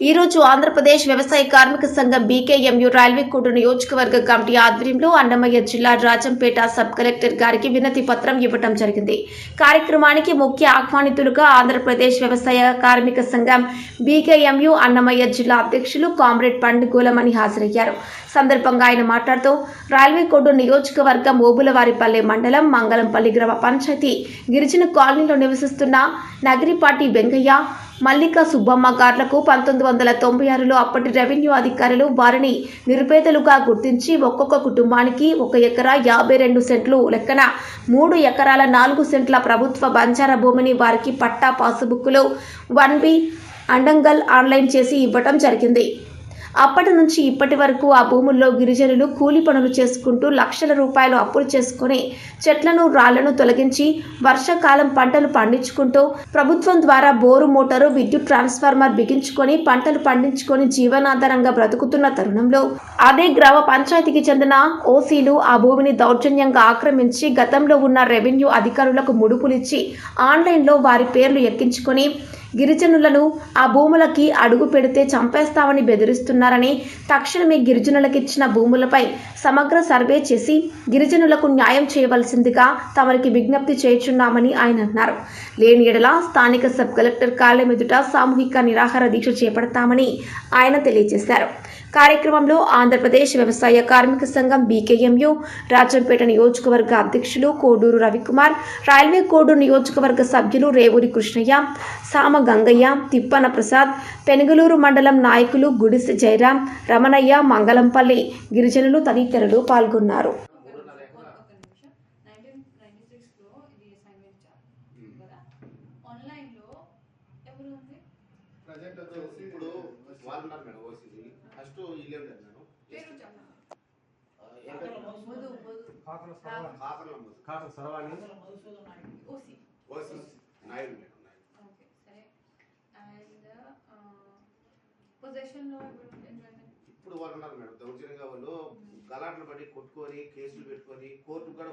ఈ రోజు ఆంధ్రప్రదేశ్ వ్యవసాయ కార్మిక సంఘం బీకేఎంయు రైల్వే కోర్టు నియోజకవర్గ కమిటీ ఆధ్వర్యంలో అన్నమయ్య జిల్లా రాజంపేట సబ్ కలెక్టర్ గారికి వినతి పత్రం ఇవ్వడం జరిగింది. కార్యక్రమానికి ముఖ్య ఆహ్వానితులుగా ఆంధ్రప్రదేశ్ వ్యవసాయ కార్మిక సంఘం బీకేఎంయు అన్నమయ్య జిల్లా అధ్యక్షులు కామ్రేడ్ పండుగోలమణి హాజరయ్యారు. సందర్భంగా ఆయన మాట్లాడుతూ రైల్వే కోర్టు నియోజకవర్గం ఓబులవారిపల్లె మండలం మంగళంపల్లి గ్రామ పంచాయతీ గిరిజన కాలనీలో నివసిస్తున్న నగరిపాటి వెంకయ్య మల్లిక సుబ్బమ్మ గార్లకు పంతొమ్మిది వందల తొంభై ఆరులో అప్పటి రెవెన్యూ అధికారులు వారిని నిరుపేదలుగా గుర్తించి ఒక్కొక్క కుటుంబానికి ఒక ఎకరా యాభై రెండు సెంట్లు లెక్కన మూడు ఎకరాల నాలుగు సెంట్ల ప్రభుత్వ బంజారా భూమిని వారికి పట్టా పాసుబుక్లో వన్ బి అండంగల్ ఆన్లైన్ చేసి ఇవ్వటం జరిగింది. అప్పటి నుంచి ఇప్పటి వరకు ఆ భూముల్లో గిరిజనులు కూలి పనులు చేసుకుంటూ లక్షల రూపాయలు అప్పులు చేసుకుని చెట్లను రాళ్ళను తొలగించి వర్షాకాలం పంటలు పండించుకుంటూ ప్రభుత్వం ద్వారా బోరు మోటారు విద్యుత్ ట్రాన్స్ఫార్మర్ బిగించుకొని పంటలు పండించుకొని జీవనాధారంగా బ్రతుకుతున్న తరుణంలో అదే గ్రామ పంచాయతీకి చెందిన ఓసీలు ఆ భూమిని దౌర్జన్యంగా ఆక్రమించి గతంలో ఉన్న రెవెన్యూ అధికారులకు ముడుపులిచ్చి ఆన్లైన్లో వారి పేర్లు ఎక్కించుకొని గిరిజనులను ఆ భూములకి అడుగు పెడితే చంపేస్తామని బెదిరిస్తున్నారని తక్షణమే గిరిజనులకు ఇచ్చిన భూములపై సమగ్ర సర్వే చేసి గిరిజనులకు న్యాయం చేయవలసిందిగా తమరికి విజ్ఞప్తి చేయుచున్నామని ఆయన అన్నారు. లేని ఎడల స్థానిక సబ్ కలెక్టర్ కార్యాలయం ఎదుట సామూహిక నిరాహార దీక్ష చేపడతామని ఆయన తెలియజేశారు. కార్యక్రమంలో ఆంధ్రప్రదేశ్ వ్యవసాయ కార్మిక సంఘం బీకేఎంయు రాజంపేట నియోజకవర్గ అధ్యక్షులు కోడూరు రవికుమార్ రైల్వే కోడూరు నియోజకవర్గ సభ్యులు రేవూరి కృష్ణయ్య సామ గంగయ్య తిప్పన ప్రసాద్ పెనుగలూరు మండలం నాయకులు గుడిసె జయరాం రమణయ్య మంగళంపల్లి గిరిజనులు తదితరులు పాల్గొన్నారు. ప్రజెంట్ వచ్చేసి ఇప్పుడు వాళ్ళు ఉన్నారు మేడం ఓసీసీ ఫస్ట్ ఇల్లేం లేదు సర్వాణి ఓసీ నాయుడు మేడం. పొజిషన్లో ఇప్పుడు వాళ్ళు ఉన్నారు మేడం. దౌర్జన్యంగా వాళ్ళు గలాట్లు పడి కొట్టుకొని కేసులు పెట్టుకొని కోర్టు కూడా